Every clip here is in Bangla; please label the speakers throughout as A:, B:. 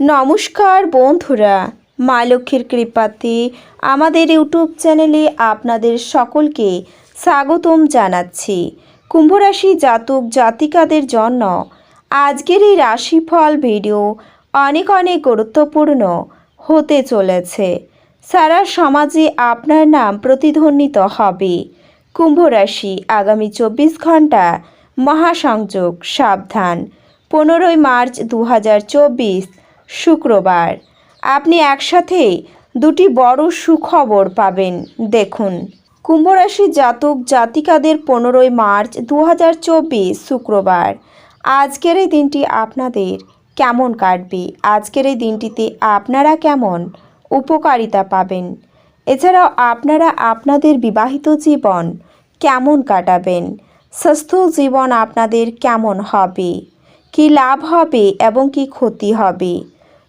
A: নমস্কার বন্ধুরা, মা লক্ষ্মীর কৃপাতে আমাদের ইউটিউব চ্যানেলে আপনাদের সকলকে স্বাগতম জানাচ্ছি। কুম্ভরাশি জাতক জাতিকাদের জন্য আজকের এই রাশিফল ভিডিও অনেক অনেক গুরুত্বপূর্ণ হতে চলেছে। সারা সমাজে আপনার নাম প্রতিধ্বনিত হবে। কুম্ভরাশি আগামী চব্বিশ ঘণ্টা মহাসংযোগ সাবধান। পনেরোই মার্চ দু হাজার চব্বিশ শুক্রবার। আপনি একসাথে দুটি বড় সুখবর পাবেন। দেখুন, কুম্ভরাশি জাতক জাতিকাদের পনেরোই মার্চ দু হাজার চব্বিশ শুক্রবার। আজকের এই দিনটি আপনাদের কেমন কাটবে? আজকের এই দিনটিতে আপনারা কেমন উপকারিতা পাবেন? এছাড়াও আপনারা আপনাদের বিবাহিত জীবন কেমন কাটাবেন? স্বাস্থ্য জীবন আপনাদের কেমন হবে? কি লাভ হবে এবং কি ক্ষতি হবে?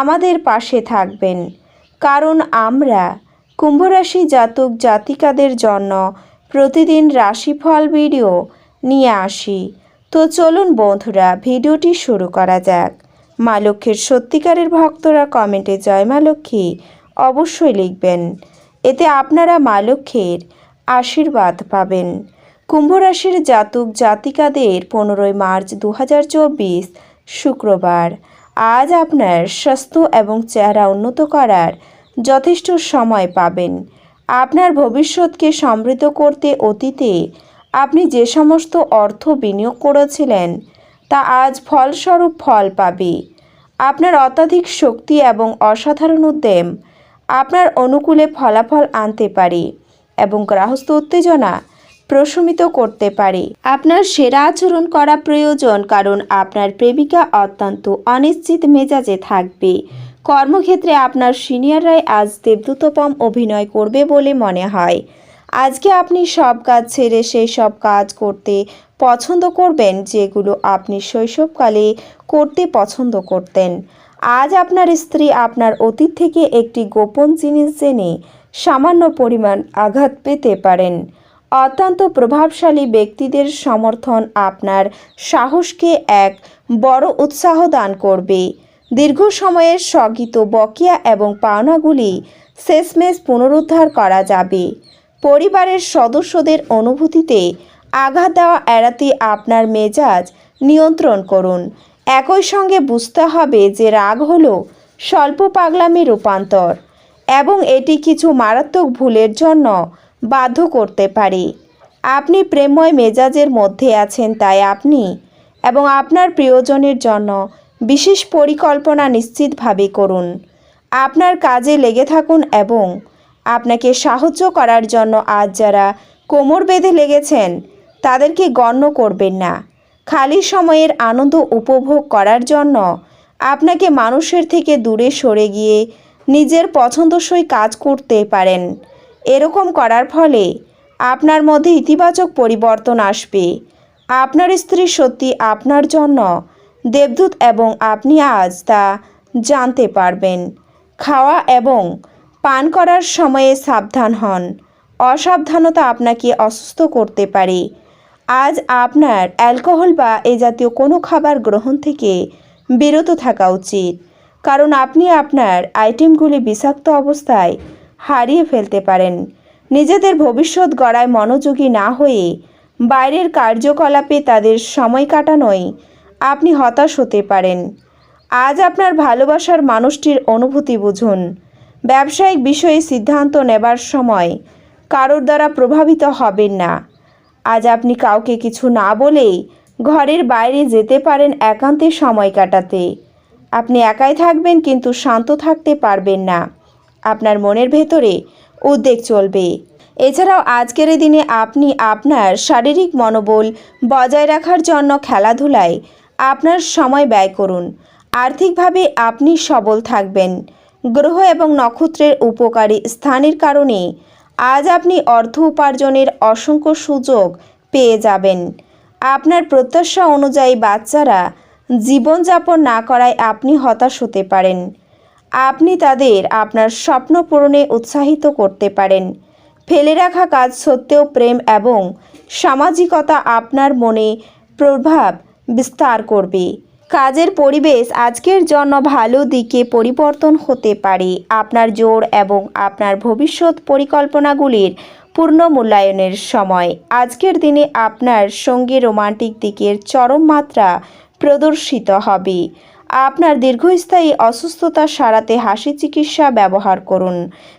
A: আমাদের পাশে থাকবেন। কারণ আমরা কুম্ভরাশি জাতক জাতিকাদের জন্য প্রতিদিন রাশিফল ভিডিও নিয়ে আসি। তো চলুন বন্ধুরা, ভিডিওটি শুরু করা যাক। মা লক্ষ্মীর সত্যিকারের ভক্তরা কমেন্টে জয় মা লক্ষ্মী অবশ্যই লিখবেন। এতে আপনারা মা লক্ষ্মীর আশীর্বাদ পাবেন। কুম্ভরাশির জাতক জাতিকাদের পনেরোই মার্চ দু হাজার চব্বিশ শুক্রবার। আজ আপনার স্বাস্থ্য এবং চেহারা উন্নত করার যথেষ্ট সময় পাবেন। আপনার ভবিষ্যৎকে সমৃদ্ধ করতে অতীতে আপনি যে সমস্ত অর্থ বিনিয়োগ করেছিলেন, তা আজ ফলস্বরূপ ফল পাবে। আপনার অত্যাধিক শক্তি এবং অসাধারণ উদ্যম আপনার অনুকূলে ফলাফল আনতে পারে এবং গ্রাহস্থ উত্তেজনা প্রশমিত করতে পারে। আপনার সেরা আচরণ করা প্রয়োজন, কারণ আপনার প্রেমিকা অত্যন্ত অনিশ্চিত মেজাজে থাকবে। কর্মক্ষেত্রে আপনার সিনিয়ররাই আজ দেবদূতপম অভিনয় করবে বলে মনে হয়। আজকে আপনি সব কাজ ছেড়ে সেই সব কাজ করতে পছন্দ করবেন, যেগুলো আপনি শৈশবকালে করতে পছন্দ করতেন। আজ আপনার স্ত্রী আপনার অতীত থেকে একটি গোপন জিনিস জেনে সামান্য পরিমাণ আঘাত পেতে পারেন। অত্যন্ত প্রভাবশালী ব্যক্তিদের সমর্থন আপনার সাহসকে এক বড় উৎসাহ দান করবে। দীর্ঘ সময়ের স্থগিত বকেয়া এবং পাওনাগুলি শেষমেশ পুনরুদ্ধার করা যাবে। পরিবারের সদস্যদের অনুভূতিতে আঘাত দেওয়া এড়াতে আপনার মেজাজ নিয়ন্ত্রণ করুন। একই সঙ্গে বুঝতে হবে যে রাগ হল স্বল্প পাগলামি রূপান্তর এবং এটি কিছু মারাত্মক ভুলের জন্য বাধ্য করতে পারি। আপনি প্রেমময় মেজাজের মধ্যে আছেন তাই আপনি এবং আপনার প্রিয়জনের জন্য বিশেষ পরিকল্পনা নিশ্চিতভাবে করুন। আপনার কাজে লেগে থাকুন এবং আপনাকে সাহায্য করার জন্য আজ যারা কোমর বেঁধে লেগেছেন, তাদেরকে গণ্য করবেন না। খালি সময়ের আনন্দ উপভোগ করার জন্য আপনাকে মানুষের থেকে দূরে সরে গিয়ে নিজের পছন্দসই কাজ করতে পারেন। এরকম করার ফলে আপনার মধ্যে ইতিবাচক পরিবর্তন আসবে। আপনার স্ত্রী সত্যি আপনার জন্য দেবদূত এবং আপনি আজ তা জানতে পারবেন। খাওয়া এবং পান করার সময়ে সাবধান হন। অসাবধানতা আপনাকে অসুস্থ করতে পারে। আজ আপনার অ্যালকোহল বা এ জাতীয় কোনো খাবার গ্রহণ থেকে বিরত থাকা উচিত। কারণ আপনি আপনার আইটেমগুলি বিষাক্ত অবস্থায় হারিয়ে ফেলতে পারেন। নিজেদের ভবিষ্যৎ গড়ায় মনোযোগী না হয়ে বাইরের কার্যকলাপে তাদের সময় কাটানোয় আপনি হতাশ হতে পারেন। আজ আপনার ভালোবাসার মানুষটির অনুভূতি বুঝুন। ব্যবসায়িক বিষয়ে সিদ্ধান্ত নেবার সময় কারোর দ্বারা প্রভাবিত হবেন না। আজ আপনি কাউকে কিছু না বলেই ঘরের বাইরে যেতে পারেন একান্তে সময় কাটাতে। আপনি একাই থাকবেন কিন্তু শান্ত থাকতে পারবেন না। আপনার মনের ভেতরে উদ্বেগ চলবে। এছাড়াও আজকের দিনে আপনি আপনার শারীরিক মনোবল বজায় রাখার জন্য খেলাধুলায় আপনার সময় ব্যয় করুন। আর্থিকভাবে আপনি সবল থাকবেন। গ্রহ এবং নক্ষত্রের উপকারী স্থানের কারণে আজ আপনি অর্থ উপার্জনের অসংখ্য সুযোগ পেয়ে যাবেন। আপনার প্রত্যাশা অনুযায়ী বাচ্চারা জীবনযাপন না করায় আপনি হতাশ হতে পারেন। আপনি তাদের আপনার স্বপ্ন পূরণে উৎসাহিত করতে পারেন। ফেলে রাখা কাজ সত্ত্বেও প্রেম এবং সামাজিকতা আপনার মনে প্রভাব বিস্তার করবে। কাজের পরিবেশ আজকের জন্য ভালো দিকে পরিবর্তন হতে পারে। আপনার জোর এবং আপনার ভবিষ্যৎ পরিকল্পনাগুলির পূর্ণ মূল্যায়নের সময়। আজকের দিনে আপনার সঙ্গে রোমান্টিক দিকের চরম মাত্রা প্রদর্শিত হবে। আপনার দীর্ঘস্থায়ী অসুস্থতা সারাতে হাসি চিকিৎসা ব্যবহার করুন,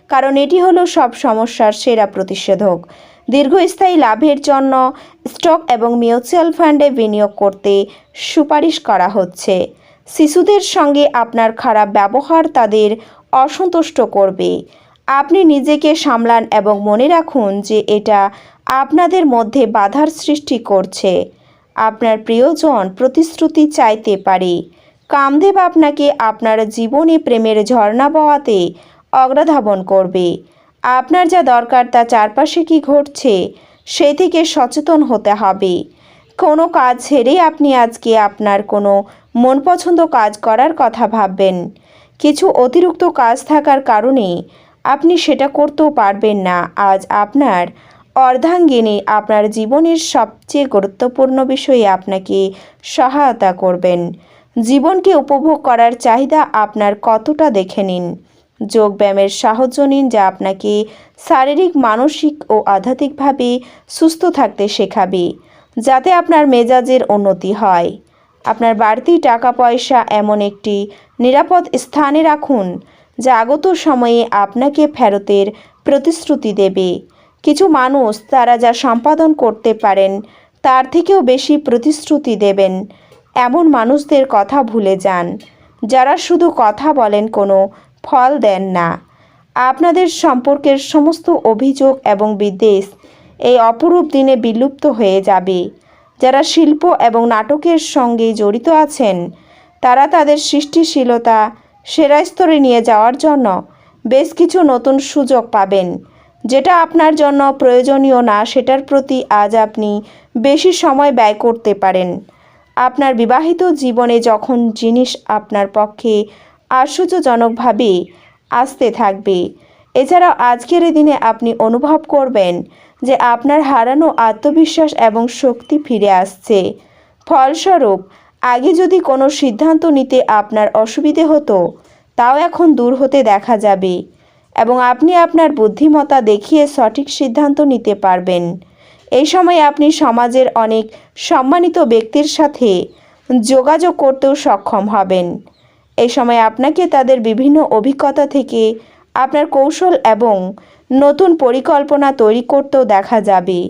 A: কারণ এটি হলো সব সমস্যার সেরা প্রতিষেধক। দীর্ঘস্থায়ী লাভের জন্য স্টক এবং মিউচুয়াল ফান্ডে বিনিয়োগ করতে সুপারিশ করা হচ্ছে। শিশুদের সঙ্গে আপনার খারাপ ব্যবহার তাদের অসন্তুষ্ট করবে। আপনি নিজেকে সামলান এবং মনে রাখুন যে এটা আপনাদের মধ্যে বাধার সৃষ্টি করছে। আপনার প্রিয়জন প্রতিশ্রুতি চাইতে পারে। কামদেব আপনাকে আপনার জীবনে প্রেমের ঝর্ণা বওয়াতে অগ্রধাবন করবে। আপনার যা দরকার তা চারপাশে কি ঘটছে, সে থেকে সচেতন হতে হবে। কোনো কাজ ছেড়ে আপনি আজকে আপনার কোনো মন পছন্দ কাজ করার কথা ভাববেন। কিছু অতিরিক্ত কাজ থাকার কারণে আপনি সেটা করতেও পারবেন না। আজ আপনার অর্ধাঙ্গিনী আপনার জীবনের সবচেয়ে গুরুত্বপূর্ণ বিষয়ে আপনাকে সহায়তা করবেন। জীবনকে উপভোগ করার চাহিদা আপনার কতটা দেখে নিন। যোগব্যায়ামের সাহায্য নিন যা আপনাকে শারীরিক, মানসিক ও আধ্যাত্মিকভাবে সুস্থ থাকতে শেখাবে, যাতে আপনার মেজাজের উন্নতি হয়। আপনার বাড়তি টাকা পয়সা এমন একটি নিরাপদ স্থানে রাখুন যা আগত সময়ে আপনাকে ফেরতের প্রতিশ্রুতি দেবে। কিছু মানুষ তারা যা সম্পাদন করতে পারেন তার থেকেও বেশি প্রতিশ্রুতি দেবেন। এমন মানুষদের কথা ভুলে যান, যারা শুধু কথা বলেন কোনো ফল দেন না। আপনাদের সম্পর্কের সমস্ত অভিযোগ এবং বিদ্বেষ এই অপরূপ দিনে বিলুপ্ত হয়ে যাবে। যারা শিল্প এবং নাটকের সঙ্গে জড়িত আছেন, তারা তাদের সৃষ্টিশীলতা সেরা স্তরে নিয়ে যাওয়ার জন্য বেশ কিছু নতুন সুযোগ পাবেন। যেটা আপনার জন্য প্রয়োজনীয় না, সেটার প্রতি আজ আপনি বেশি সময় ব্যয় করতে পারেন। আপনার বিবাহিত জীবনে যখন জিনিস আপনার পক্ষে আশ্চর্যজনকভাবে আসতে থাকবে। এছাড়াও আজকের দিনে আপনি অনুভব করবেন যে আপনার হারানো আত্মবিশ্বাস এবং শক্তি ফিরে আসছে। ফলস্বরূপ, আগে যদি কোনো সিদ্ধান্ত নিতে আপনার অসুবিধে হতো, তাও এখন দূর হতে দেখা যাবে এবং আপনি আপনার বুদ্ধিমত্তা দেখিয়ে সঠিক সিদ্ধান্ত নিতে পারবেন। এই সময় আপনি সমাজের অনেক সম্মানিত ব্যক্তির সাথে যোগাযোগ করতেও সক্ষম হবেন। এই সময় আপনাকে তাদের বিভিন্ন অভিজ্ঞতা থেকে আপনার কৌশল এবং নতুন পরিকল্পনা তৈরি করতেও দেখা যাবে,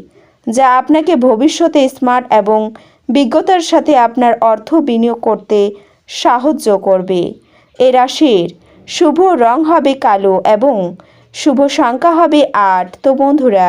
A: যা আপনাকে ভবিষ্যতে স্মার্ট এবং বিজ্ঞতার সাথে আপনার অর্থ বিনিয়োগ করতে সাহায্য করবে। এ রাশির শুভ রং হবে কালো এবং শুভ সংখ্যা হবে আট। তো বন্ধুরা